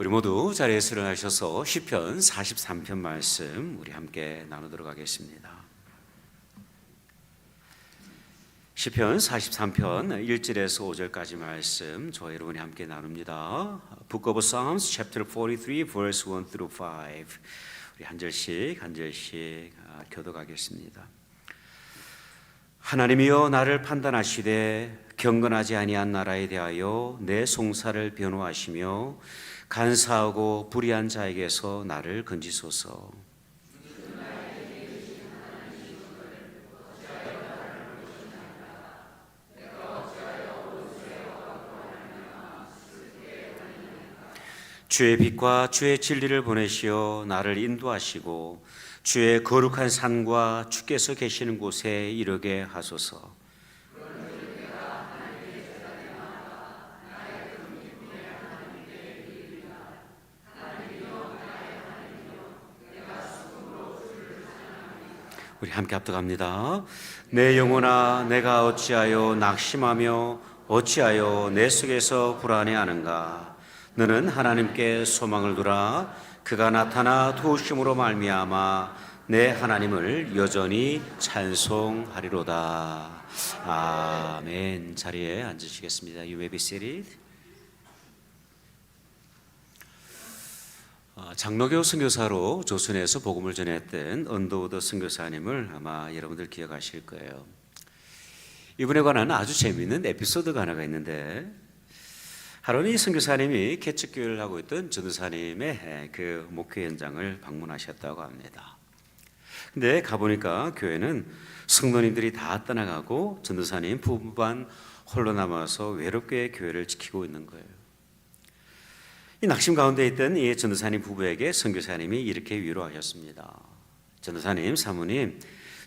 우리 모두 자리에서 일어나셔서 시편 43편 말씀 우리 함께 나누도록 하겠습니다. 시편 43편 1절에서 5절까지 말씀 저와 여러분이 함께 나눕니다. Book of Psalms chapter 43 verse 1 through 5. 우리 한 절씩 한 절씩 아, 교독하겠습니다. 하나님이여 나를 판단하시되 경건하지 아니한 나라에 대하여 내 송사를 변호하시며 간사하고 불의한 자에게서 나를 건지소서. 주의 빛과 주의 진리를 보내시어 나를 인도하시고 주의 거룩한 산과 주께서 계시는 곳에 이르게 하소서. 함께 합독합니다. 내 영혼아 내가 어찌하여 낙심하며 어찌하여 내 속에서 불안해하는가? 너는 하나님께 소망을 두라. 그가 나타나 도우심으로 말미암아 내 하나님을 여전히 찬송하리로다. 아멘. 자리에 앉으시겠습니다. You may be seated 장로교 선교사로 조선에서 복음을 전했던 언더우드 선교사님을 아마 여러분들 기억하실 거예요. 이분에 관한 아주 재미있는 에피소드가 하나가 있는데 하루는 이 선교사님이 개척교회를 하고 있던 전도사님의 그 목회 현장을 방문하셨다고 합니다. 근데 가보니까 교회는 성도님들이 다 떠나가고 전도사님 부부만 홀로 남아서 외롭게 교회를 지키고 있는 거예요. 이 낙심 가운데 있던 이 전도사님 부부에게 선교사님이 이렇게 위로하셨습니다. 전도사님, 사모님,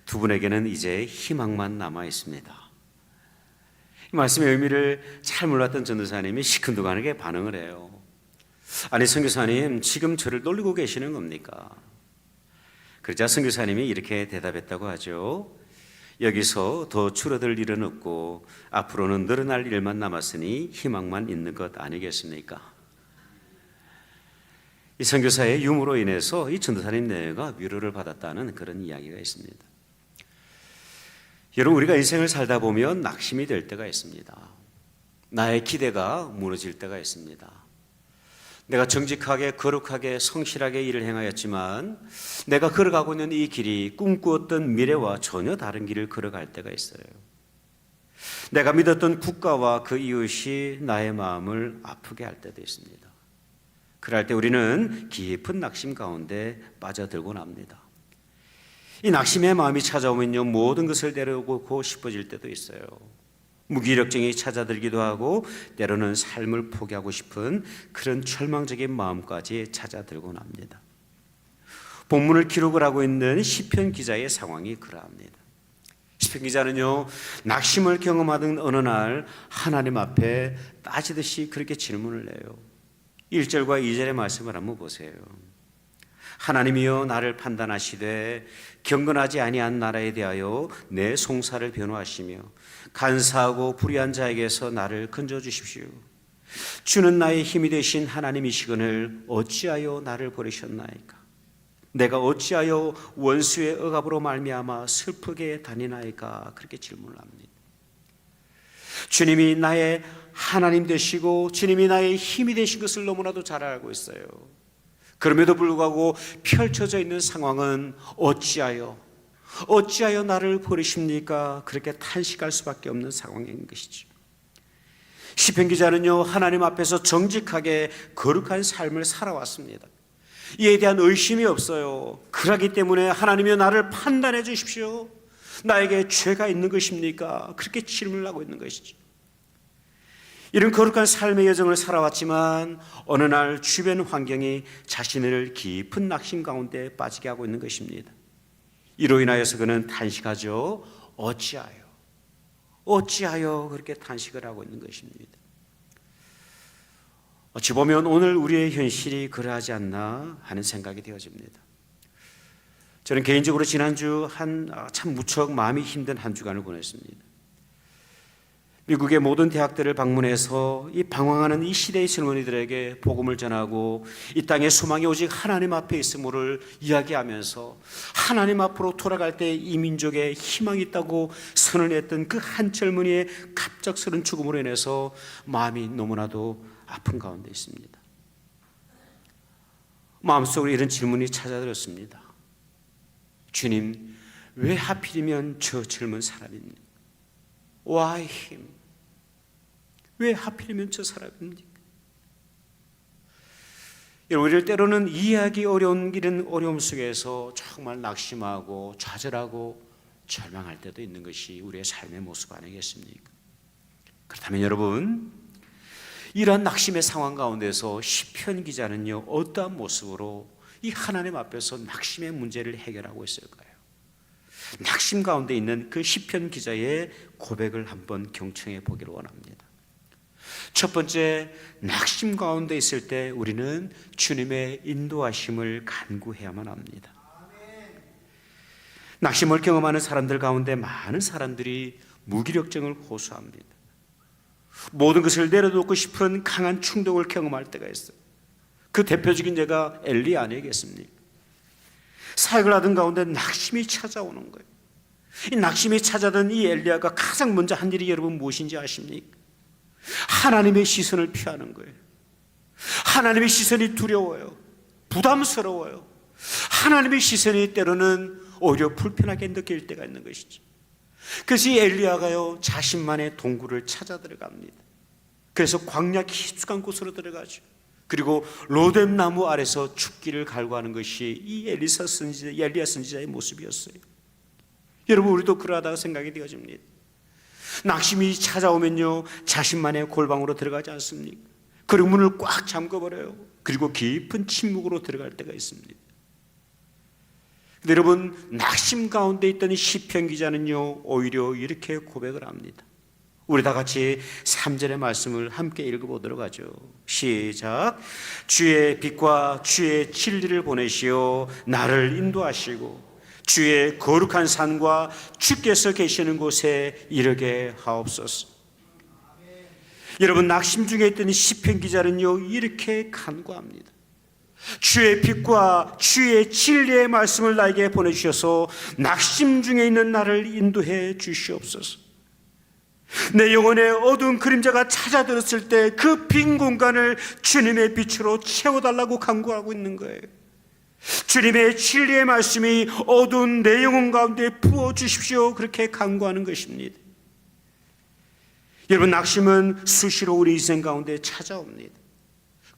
두 분에게는 이제 희망만 남아 있습니다. 이 말씀의 의미를 잘 몰랐던 전도사님이 시큰둥하게 반응을 해요. 아니 선교사님, 지금 저를 놀리고 계시는 겁니까? 그러자 선교사님이 이렇게 대답했다고 하죠. 여기서 더 줄어들 일은 없고 앞으로는 늘어날 일만 남았으니 희망만 있는 것 아니겠습니까? 이 선교사의 유무로 인해서 이 전도사님 내가 위로를 받았다는 그런 이야기가 있습니다. 여러분 우리가 인생을 살다 보면 낙심이 될 때가 있습니다. 나의 기대가 무너질 때가 있습니다. 내가 정직하게 거룩하게 성실하게 일을 행하였지만 내가 걸어가고 있는 이 길이 꿈꾸었던 미래와 전혀 다른 길을 걸어갈 때가 있어요. 내가 믿었던 국가와 그 이웃이 나의 마음을 아프게 할 때도 있습니다. 그럴 때 우리는 깊은 낙심 가운데 빠져들곤 합니다. 이 낙심의 마음이 찾아오면요 모든 것을 내려오고 싶어질 때도 있어요. 무기력증이 찾아들기도 하고 때로는 삶을 포기하고 싶은 그런 절망적인 마음까지 찾아들곤 합니다. 본문을 기록을 하고 있는 시편 기자의 상황이 그러합니다. 시편 기자는요 낙심을 경험하던 어느 날 하나님 앞에 빠지듯이 그렇게 질문을 해요. 1절과 2절의 말씀을 한번 보세요. 하나님이여 나를 판단하시되 경건하지 아니한 나라에 대하여 내 송사를 변호하시며 간사하고 불의한 자에게서 나를 건져 주십시오. 주는 나의 힘이 되신 하나님이시거늘 어찌하여 나를 버리셨나이까? 내가 어찌하여 원수의 억압으로 말미암아 슬프게 다니나이까? 그렇게 질문을 합니다. 주님이 나의 하나님 되시고 주님이 나의 힘이 되신 것을 너무나도 잘 알고 있어요. 그럼에도 불구하고 펼쳐져 있는 상황은 어찌하여 어찌하여 나를 버리십니까? 그렇게 탄식할 수밖에 없는 상황인 것이죠. 시편 기자는요 하나님 앞에서 정직하게 거룩한 삶을 살아왔습니다. 이에 대한 의심이 없어요. 그러기 때문에 하나님이 나를 판단해 주십시오. 나에게 죄가 있는 것입니까? 그렇게 질문을 하고 있는 것이죠. 이런 거룩한 삶의 여정을 살아왔지만 어느 날 주변 환경이 자신을 깊은 낙심 가운데 빠지게 하고 있는 것입니다. 이로 인하여서 그는 탄식하죠. 어찌하여, 어찌하여 그렇게 탄식을 하고 있는 것입니다. 어찌 보면 오늘 우리의 현실이 그러하지 않나 하는 생각이 되어집니다. 저는 개인적으로 지난주 한 참 무척 마음이 힘든 한 주간을 보냈습니다. 미국의 모든 대학들을 방문해서 이 방황하는 이 시대의 젊은이들에게 복음을 전하고 이 땅에 소망이 오직 하나님 앞에 있음을 이야기하면서 하나님 앞으로 돌아갈 때 이 민족에 희망이 있다고 선언했던 그 한 젊은이의 갑작스런 죽음으로 인해서 마음이 너무나도 아픈 가운데 있습니다. 마음속으로 이런 질문이 찾아들었습니다. 주님, 왜 하필이면 저 젊은 사람입니까? Why him? 왜 하필이면 저 사람입니까? 이럴 때로는 이해하기 어려운 이런 어려움 속에서 정말 낙심하고 좌절하고 절망할 때도 있는 것이 우리의 삶의 모습 아니겠습니까? 그렇다면 여러분, 이러한 낙심의 상황 가운데서 시편 기자는요 어떠한 모습으로 이 하나님 앞에서 낙심의 문제를 해결하고 있을까요? 낙심 가운데 있는 그 시편 기자의 고백을 한번 경청해 보기를 원합니다. 첫 번째 낙심 가운데 있을 때 우리는 주님의 인도하심을 간구해야만 합니다. 낙심을 경험하는 사람들 가운데 많은 사람들이 무기력증을 호소합니다. 모든 것을 내려놓고 싶은 강한 충동을 경험할 때가 있어요. 그 대표적인 예가 엘리 아니겠습니까? 사역을 하던 가운데 낙심이 찾아오는 거예요. 이 낙심이 찾아든 이 엘리야가 가장 먼저 한 일이 여러분 무엇인지 아십니까? 하나님의 시선을 피하는 거예요. 하나님의 시선이 두려워요. 부담스러워요. 하나님의 시선이 때로는 오히려 불편하게 느낄 때가 있는 것이죠. 그래서 이 엘리야가요 자신만의 동굴을 찾아 들어갑니다. 그래서 광야 깊숙한 곳으로 들어가죠. 그리고 로뎀 나무 아래서 죽기를 갈구하는 것이 이 엘리사 선지자, 엘리야 선지자의 모습이었어요. 여러분 우리도 그러하다고 생각이 되어집니다. 낙심이 찾아오면요 자신만의 골방으로 들어가지 않습니까? 그리고 문을 꽉 잠궈버려요. 그리고 깊은 침묵으로 들어갈 때가 있습니다. 근데 여러분 낙심 가운데 있던 시편 기자는요 오히려 이렇게 고백을 합니다. 우리 다 같이 3절의 말씀을 함께 읽어보도록 하죠. 시작. 주의 빛과 주의 진리를 보내시어 나를 인도하시고 주의 거룩한 산과 주께서 계시는 곳에 이르게 하옵소서. 여러분 낙심 중에 있던 시편 기자는요 이렇게 간구합니다. 주의 빛과 주의 진리의 말씀을 나에게 보내주셔서 낙심 중에 있는 나를 인도해 주시옵소서. 내 영혼의 어두운 그림자가 찾아들었을 때 그 빈 공간을 주님의 빛으로 채워달라고 간구하고 있는 거예요. 주님의 진리의 말씀이 어두운 내 영혼 가운데 부어 주십시오. 그렇게 간구하는 것입니다. 여러분, 낙심은 수시로 우리 인생 가운데 찾아옵니다.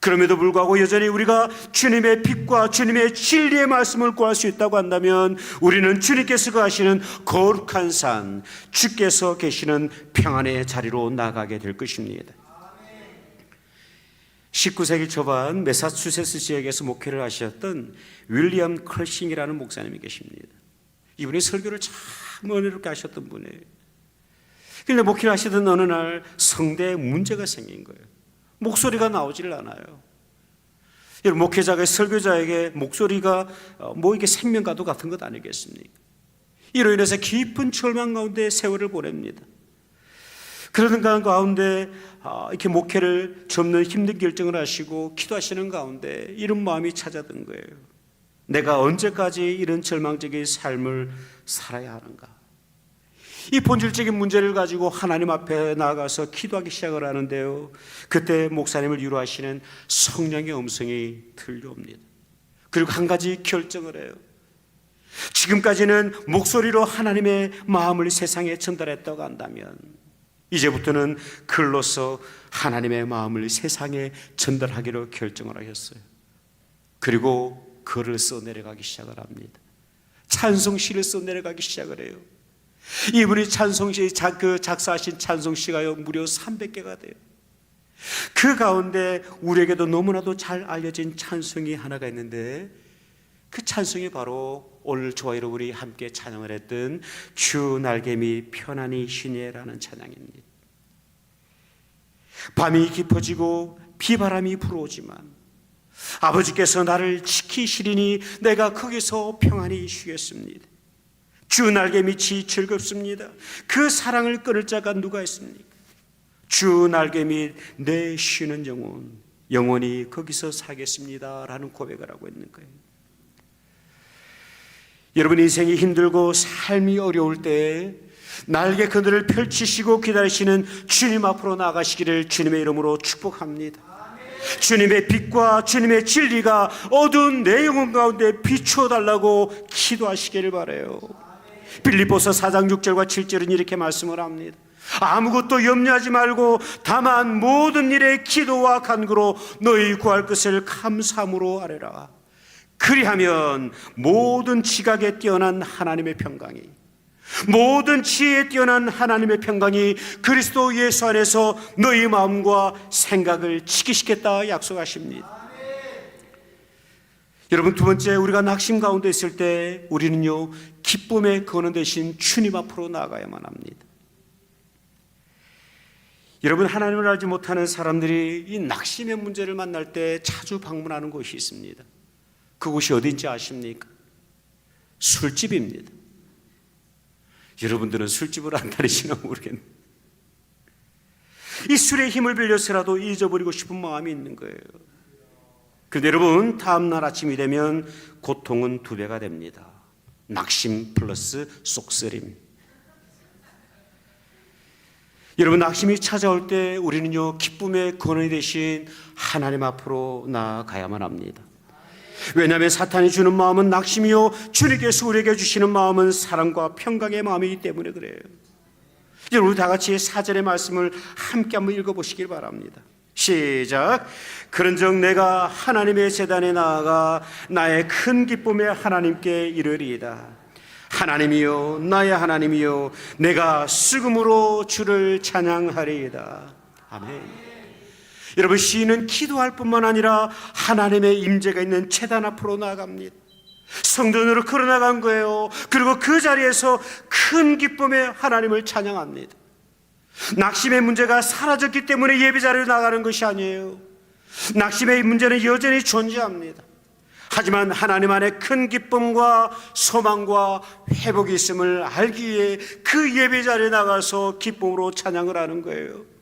그럼에도 불구하고 여전히 우리가 주님의 빛과 주님의 진리의 말씀을 구할 수 있다고 한다면 우리는 주님께서 가시는 거룩한 산, 주께서 계시는 평안의 자리로 나가게 될 것입니다. 19세기 초반 메사추세츠 지역에서 목회를 하셨던 윌리엄 크러싱이라는 목사님이 계십니다. 이분이 설교를 참 은혜롭게 하셨던 분이에요. 그런데 목회를 하시던 어느 날 성대에 문제가 생긴 거예요. 목소리가 나오질 않아요. 여러분 목회자가 설교자에게 목소리가 어, 뭐 이게 생명과도 같은 것 아니겠습니까? 이로 인해서 깊은 절망 가운데 세월을 보냅니다. 그러는 가운데 아, 이렇게 목회를 접는 힘든 결정을 하시고 기도하시는 가운데 이런 마음이 찾아든 거예요. 내가 언제까지 이런 절망적인 삶을 살아야 하는가? 이 본질적인 문제를 가지고 하나님 앞에 나가서 기도하기 시작을 하는데요. 그때 목사님을 위로하시는 성령의 음성이 들려옵니다. 그리고 한 가지 결정을 해요. 지금까지는 목소리로 하나님의 마음을 세상에 전달했다고 한다면 이제부터는 글로서 하나님의 마음을 세상에 전달하기로 결정을 하셨어요. 그리고 글을 써 내려가기 시작을 합니다. 찬송시를 써 내려가기 시작을 해요. 이분이 찬송시 그 작사하신 찬송시가요 무려 300개가 돼요. 그 가운데 우리에게도 너무나도 잘 알려진 찬송이 하나가 있는데 그 찬송이 바로 오늘 좋아요 우리 함께 찬양을 했던 주 날개미 편안히 쉬네라는 찬양입니다. 밤이 깊어지고 비바람이 불어오지만 아버지께서 나를 지키시리니 내가 거기서 평안히 쉬겠습니다. 주 날개 밑이 즐겁습니다. 그 사랑을 끊을 자가 누가 있습니까? 주 날개 및내 쉬는 영혼 영원히 거기서 살겠습니다라는 고백을 하고 있는 거예요. 여러분 인생이 힘들고 삶이 어려울 때 날개 그늘을 펼치시고 기다리시는 주님 앞으로 나가시기를 주님의 이름으로 축복합니다. 주님의 빛과 주님의 진리가 어두운 내 영혼 가운데 비추어 달라고 기도하시기를 바래요. 빌립보서 4장 6절과 7절은 이렇게 말씀을 합니다. 아무것도 염려하지 말고 다만 모든 일에 기도와 간구로 너희 구할 것을 감사함으로 아뢰라. 그리하면 모든 지각에 뛰어난 하나님의 평강이 모든 지혜에 뛰어난 하나님의 평강이 그리스도 예수 안에서 너희 마음과 생각을 지키시겠다 약속하십니다. 여러분 두 번째 우리가 낙심 가운데 있을 때 우리는요 기쁨의 근원 대신 주님 앞으로 나아가야만 합니다. 여러분 하나님을 알지 못하는 사람들이 이 낙심의 문제를 만날 때 자주 방문하는 곳이 있습니다. 그곳이 어딘지 아십니까? 술집입니다. 여러분들은 술집을 안 다니시나 모르겠네. 이 술의 힘을 빌려서라도 잊어버리고 싶은 마음이 있는 거예요. 근데 여러분 다음 날 아침이 되면 고통은 두 배가 됩니다. 낙심 플러스 쏙쓰림. 여러분 낙심이 찾아올 때 우리는요 기쁨의 근원이 되신 하나님 앞으로 나아가야만 합니다. 왜냐하면 사탄이 주는 마음은 낙심이요 주님께서 우리에게 주시는 마음은 사랑과 평강의 마음이기 때문에 그래요. 이제 우리 다 같이 사절의 말씀을 함께 한번 읽어보시길 바랍니다. 시작. 그런즉 내가 하나님의 재단에 나아가 나의 큰 기쁨의 하나님께 이르리이다. 하나님이요 나의 하나님이요 내가 수금으로 주를 찬양하리이다. 아멘. 여러분 시인은 기도할 뿐만 아니라 하나님의 임재가 있는 재단 앞으로 나아갑니다. 성전으로 걸어나간 거예요. 그리고 그 자리에서 큰 기쁨에 하나님을 찬양합니다. 낙심의 문제가 사라졌기 때문에 예배 자리로 나가는 것이 아니에요. 낙심의 문제는 여전히 존재합니다. 하지만 하나님 안에 큰 기쁨과 소망과 회복이 있음을 알기에 그 예배 자리에 나가서 기쁨으로 찬양을 하는 거예요.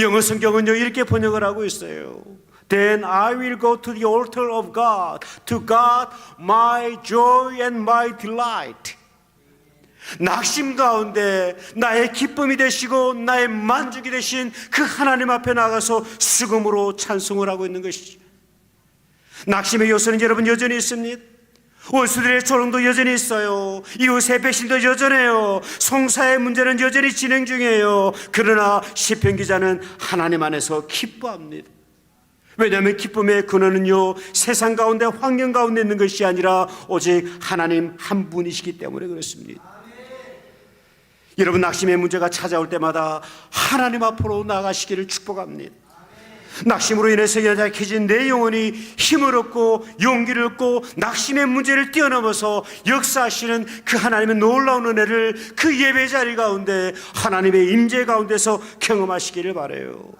영어 성경은요 이렇게 번역을 하고 있어요. Then I will go to the altar of God, to God my joy and my delight. 낙심 가운데 나의 기쁨이 되시고 나의 만족이 되신 그 하나님 앞에 나가서 수금으로 찬송을 하고 있는 것이죠. 낙심의 요소는 여러분 여전히 있습니다. 원수들의 조롱도 여전히 있어요. 이웃의 배신도 여전해요. 송사의 문제는 여전히 진행 중이에요. 그러나 시편 기자는 하나님 안에서 기뻐합니다. 왜냐하면 기쁨의 근원은요 세상 가운데 환경 가운데 있는 것이 아니라 오직 하나님 한 분이시기 때문에 그렇습니다. 여러분 낙심의 문제가 찾아올 때마다 하나님 앞으로 나가시기를 축복합니다. 낙심으로 인해서 연약해진 내 영혼이 힘을 얻고 용기를 얻고 낙심의 문제를 뛰어넘어서 역사하시는 그 하나님의 놀라운 은혜를 그 예배 자리 가운데 하나님의 임재 가운데서 경험하시기를 바래요.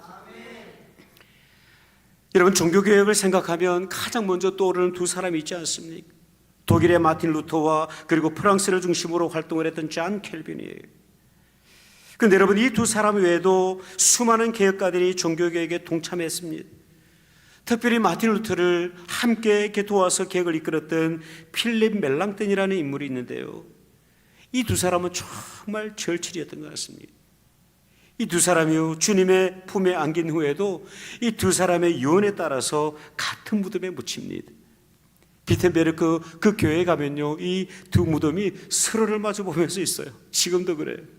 여러분 종교 개혁을 생각하면 가장 먼저 떠오르는 두 사람이 있지 않습니까? 독일의 마틴 루터와 그리고 프랑스를 중심으로 활동을 했던 잔 켈빈이에요. 근데 여러분 이 두 사람 외에도 수많은 개혁가들이 종교개혁에 동참했습니다. 특별히 마틴 루터를 함께 이렇게 도와서 개혁을 이끌었던 필립 멜랑턴이라는 인물이 있는데요. 이 두 사람은 정말 절칠이었던 것 같습니다. 이 두 사람이요 주님의 품에 안긴 후에도 이 두 사람의 유언에 따라서 같은 무덤에 묻힙니다. 비텐베르크 그 교회에 가면요 이 두 무덤이 서로를 마주 보면서 있어요. 지금도 그래요.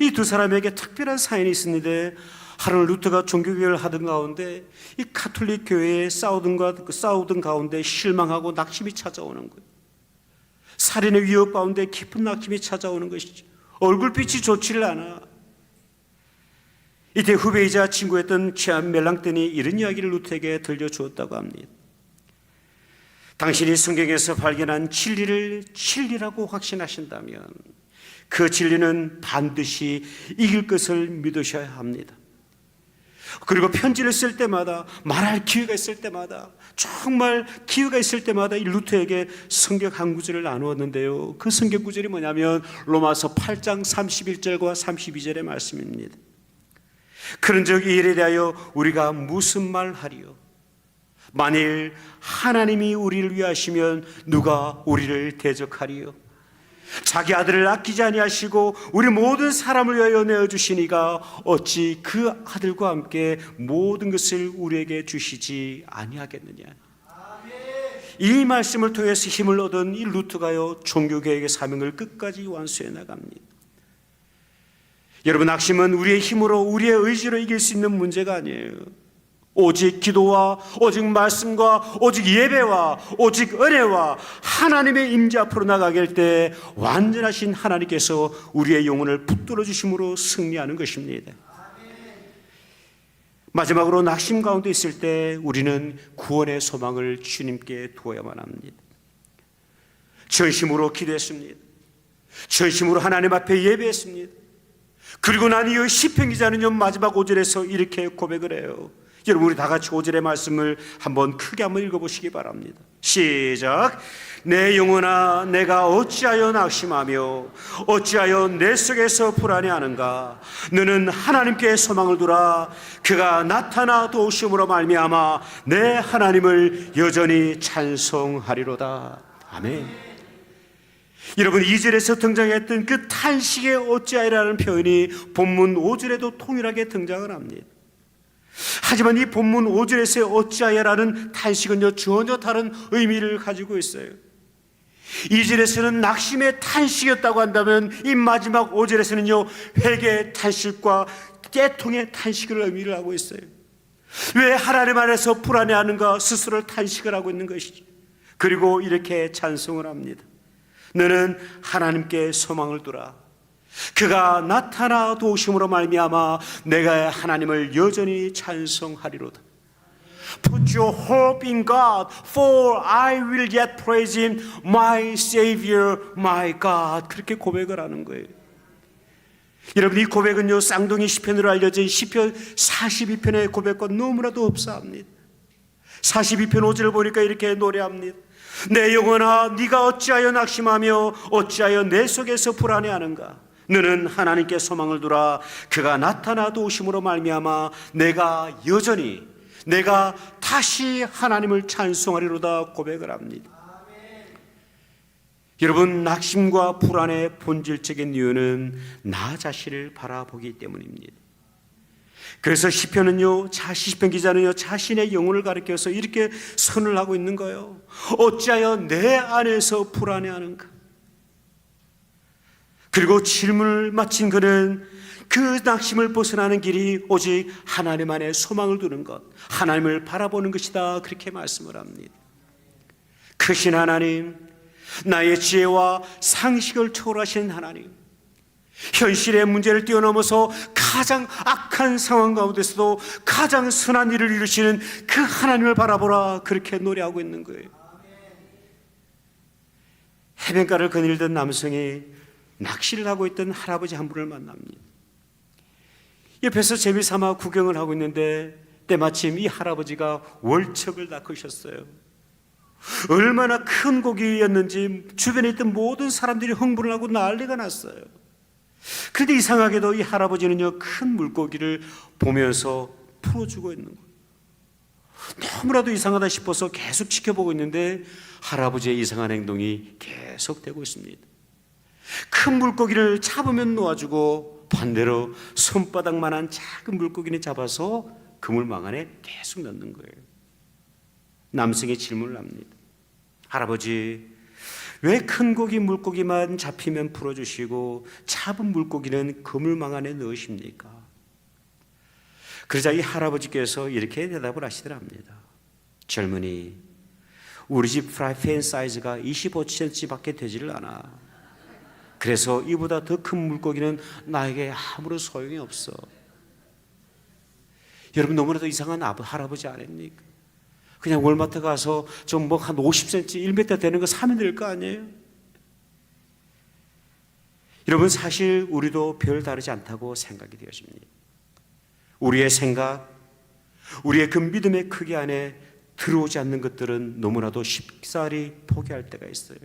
이 두 사람에게 특별한 사연이 있었는데 하루는 루터가 종교개혁을 하던 가운데 이 카톨릭 교회에 싸우던, 가, 싸우던 가운데 실망하고 낙심이 찾아오는 거예요. 살인의 위협 가운데 깊은 낙심이 찾아오는 것이죠. 얼굴빛이 좋지를 않아. 이때 후배이자 친구였던 치안 멜랑턴이 이런 이야기를 루터에게 들려주었다고 합니다. 당신이 성경에서 발견한 진리를 진리라고 확신하신다면 그 진리는 반드시 이길 것을 믿으셔야 합니다. 그리고 편지를 쓸 때마다 말할 기회가 있을 때마다 정말 기회가 있을 때마다 이 루터에게 성경 한 구절을 나누었는데요. 그 성경 구절이 뭐냐면 로마서 8장 31절과 32절의 말씀입니다. 그런즉 이 일에 대하여 우리가 무슨 말 하리요? 만일 하나님이 우리를 위하시면 누가 우리를 대적하리요? 자기 아들을 아끼지 아니하시고 우리 모든 사람을 위하여 내어 주시니가 어찌 그 아들과 함께 모든 것을 우리에게 주시지 아니하겠느냐. 이 말씀을 통해서 힘을 얻은 이 루트가요 종교개혁의 사명을 끝까지 완수해 나갑니다. 여러분 낙심은 우리의 힘으로 우리의 의지로 이길 수 있는 문제가 아니에요. 오직 기도와 오직 말씀과 오직 예배와 오직 은혜와 하나님의 임재 앞으로 나가게 할때 완전하신 하나님께서 우리의 영혼을 붙들어 주심으로 승리하는 것입니다. 마지막으로 낙심 가운데 있을 때 우리는 구원의 소망을 주님께 두어야만 합니다. 전심으로 기도했습니다. 전심으로 하나님 앞에 예배했습니다. 그리고 난 이후 시편 기자는요 마지막 오절에서 이렇게 고백을 해요. 여러분 우리 다 같이 오절의 말씀을 한번 크게 한번 읽어보시기 바랍니다. 시작. 내 영혼아 내가 어찌하여 낙심하며 어찌하여 내 속에서 불안해하는가? 너는 하나님께 소망을 두라. 그가 나타나 도우심으로 말미암아 내 하나님을 여전히 찬송하리로다. 아멘. 여러분 2절에서 등장했던 그 탄식의 어찌하리라는 표현이 본문 5절에도 통일하게 등장을 합니다 하지만 이 본문 5절에서의 어찌하여라는 탄식은요 전혀 다른 의미를 가지고 있어요. 2절에서는 낙심의 탄식이었다고 한다면 이 마지막 5절에서는요 회개의 탄식과 깨통의 탄식을 의미를 하고 있어요. 왜 하나님 안에서 불안해하는가 스스로를 탄식을 하고 있는 것이죠. 그리고 이렇게 찬송을 합니다. 너는 하나님께 소망을 두라. 그가 나타나 도우심으로 말미암아 내가 하나님을 여전히 찬송하리로다. Put your hope in God, for I will yet praise Him, my Savior, my God. 그렇게 고백을 하는 거예요. 여러분 이 고백은요 쌍둥이 시편으로 알려진 시편 42편의 고백과 너무나도 흡사합니다. 42편 5절을 보니까 이렇게 노래합니다. 내 영혼아 네가 어찌하여 낙심하며 어찌하여 내 속에서 불안해하는가? 너는 하나님께 소망을 두라 그가 나타나 도우심으로 말미암아 내가 여전히 내가 다시 하나님을 찬송하리로다 고백을 합니다. 여러분 낙심과 불안의 본질적인 이유는 나 자신을 바라보기 때문입니다. 그래서 시편은요, 자 시편 기자는요 자신의 영혼을 가리켜서 이렇게 선을 하고 있는 거예요. 어찌하여 내 안에서 불안해하는가? 그리고 질문을 마친 그는 그 낙심을 벗어나는 길이 오직 하나님 안에 소망을 두는 것, 하나님을 바라보는 것이다. 그렇게 말씀을 합니다. 크신 하나님, 나의 지혜와 상식을 초월하신 하나님, 현실의 문제를 뛰어넘어서 가장 악한 상황 가운데서도 가장 선한 일을 이루시는 그 하나님을 바라보라. 그렇게 노래하고 있는 거예요. 해변가를 거닐던 남성이 낚시를 하고 있던 할아버지 한 분을 만납니다. 옆에서 재미삼아 구경을 하고 있는데 때마침 이 할아버지가 월척을 낚으셨어요. 얼마나 큰 고기였는지 주변에 있던 모든 사람들이 흥분을 하고 난리가 났어요. 그런데 이상하게도 이 할아버지는요 큰 물고기를 보면서 풀어주고 있는 거예요. 너무나도 이상하다 싶어서 계속 지켜보고 있는데 할아버지의 이상한 행동이 계속되고 있습니다. 큰 물고기를 잡으면 놓아주고 반대로 손바닥만한 작은 물고기는 잡아서 그물망 안에 계속 넣는 거예요. 남성이 질문을 합니다. 할아버지, 왜 큰 고기 물고기만 잡히면 풀어주시고 잡은 물고기는 그물망 안에 넣으십니까? 그러자 이 할아버지께서 이렇게 대답을 하시더랍니다. 젊은이, 우리 집 프라이팬 사이즈가 25cm밖에 되지를 않아. 그래서 이보다 더 큰 물고기는 나에게 아무런 소용이 없어. 여러분 너무나도 이상한 아버, 할아버지 아닙니까? 그냥 월마트 가서 좀 뭐 한 50cm, 1m 되는 거 사면 될 거 아니에요? 여러분 사실 우리도 별 다르지 않다고 생각이 되어집니다. 우리의 생각, 우리의 그 믿음의 크기 안에 들어오지 않는 것들은 너무나도 쉽사리 포기할 때가 있어요.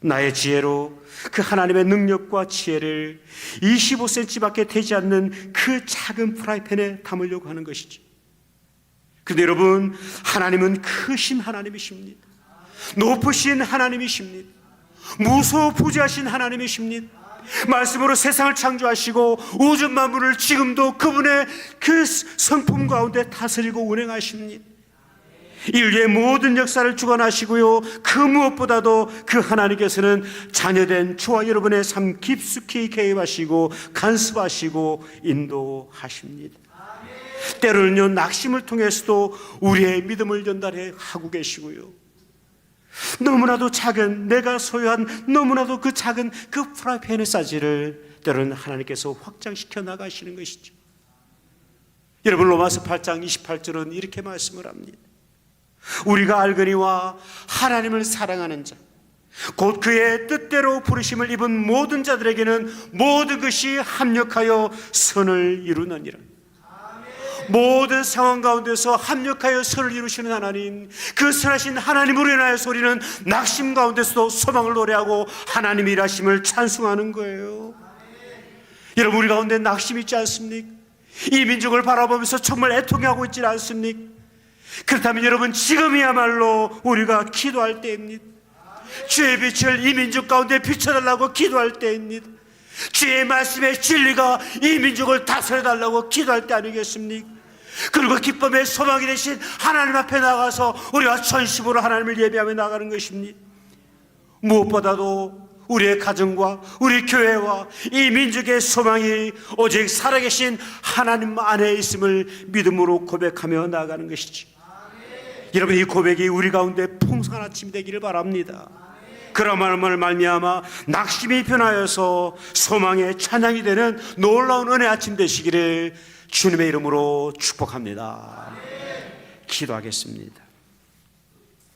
나의 지혜로 그 하나님의 능력과 지혜를 25cm밖에 되지 않는 그 작은 프라이팬에 담으려고 하는 것이지. 근데 여러분, 하나님은 크신 하나님이십니다. 높으신 하나님이십니다. 무소부지하신 하나님이십니다. 말씀으로 세상을 창조하시고 우주 만물을 지금도 그분의 그 성품 가운데 다스리고 운행하십니다. 인류의 모든 역사를 주관하시고요. 그 무엇보다도 그 하나님께서는 자녀된 저와 여러분의 삶 깊숙이 개입하시고 간섭하시고 인도하십니다. 때로는요 낙심을 통해서도 우리의 믿음을 전달해 하고 계시고요. 너무나도 작은 내가 소유한 너무나도 그 작은 그 프라이팬의 사지를 때로는 하나님께서 확장시켜 나가시는 것이죠. 여러분 로마서 8장 28절은 이렇게 말씀을 합니다. 우리가 알거니와 하나님을 사랑하는 자, 곧 그의 뜻대로 부르심을 입은 모든 자들에게는 모든 것이 합력하여 선을 이루느니라. 모든 상황 가운데서 합력하여 선을 이루시는 하나님, 그 선하신 하나님으로 인하여서 우리는 낙심 가운데서도 소망을 노래하고 하나님의 일하심을 찬송하는 거예요. 여러분, 우리 가운데 낙심 있지 않습니까? 이 민족을 바라보면서 정말 애통하고 있지 않습니까? 그렇다면 여러분, 지금이야말로 우리가 기도할 때입니다. 주의 빛을 이 민족 가운데 비춰달라고 기도할 때입니다. 주의 말씀의 진리가 이 민족을 다스려달라고 기도할 때 아니겠습니까? 그리고 기쁨의 소망이 되신 하나님 앞에 나가서 우리가 전심으로 하나님을 예배하며 나가는 것입니다. 무엇보다도 우리의 가정과 우리 교회와 이 민족의 소망이 오직 살아계신 하나님 안에 있음을 믿음으로 고백하며 나아가는 것이지. 여러분 이 고백이 우리 가운데 풍성한 아침이 되기를 바랍니다. 그런 마음을 말미암아 낙심이 변하여서 소망의 찬양이 되는 놀라운 은혜 아침 되시기를 주님의 이름으로 축복합니다. 기도하겠습니다.